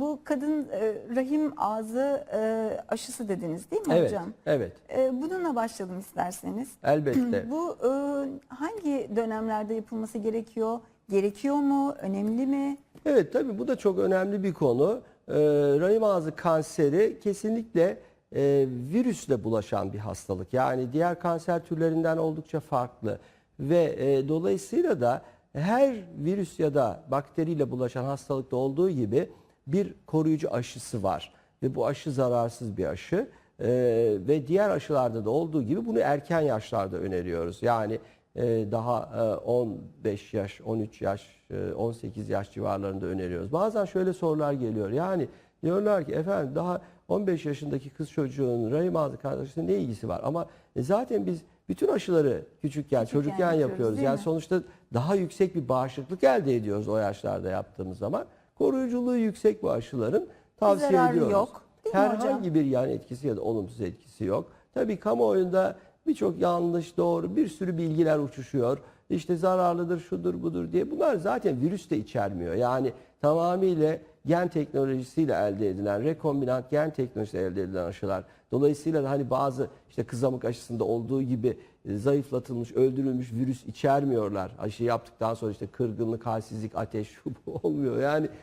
bu kadın e, rahim ağzı e, aşısı dediniz değil mi Evet, hocam? evet. E, bununla başlayalım isterseniz. Elbette. Bu e, hangi dönemlerde yapılması gerekiyor? Gerekiyor mu? Önemli mi? Evet tabii bu da çok önemli bir konu. Rahim ağzı kanseri kesinlikle e, virüsle bulaşan bir hastalık. Yani diğer kanser türlerinden oldukça farklı ve e, dolayısıyla da her virüs ya da bakteriyle bulaşan hastalıkta olduğu gibi bir koruyucu aşısı var ve bu aşı zararsız bir aşı. Ee, ve diğer aşılarda da olduğu gibi bunu erken yaşlarda öneriyoruz. Yani e, daha e, 15 yaş, 13 yaş, e, 18 yaş civarlarında öneriyoruz. Bazen şöyle sorular geliyor. Yani diyorlar ki efendim daha 15 yaşındaki kız çocuğunun rahim ağzı kanseri ne ilgisi var? Ama e, zaten biz bütün aşıları küçükken, çocukken yapıyoruz, yapıyoruz. Yani mi? sonuçta daha yüksek bir bağışıklık elde ediyoruz o yaşlarda yaptığımız zaman. Koruyuculuğu yüksek bu aşıların tavsiye zararı ediyoruz. yok, değil Herhangi bir yan etkisi ya da olumsuz etkisi yok. Tabii kamuoyunda birçok yanlış, doğru bir sürü bilgiler uçuşuyor. İşte zararlıdır, şudur, budur diye. Bunlar zaten virüs de içermiyor. Yani tamamıyla gen teknolojisiyle elde edilen, rekombinant gen teknolojisiyle elde edilen aşılar. Dolayısıyla da hani bazı işte kızamık aşısında olduğu gibi zayıflatılmış, öldürülmüş virüs içermiyorlar. Aşı yaptıktan sonra işte kırgınlık, halsizlik, ateş şu bu olmuyor. Yani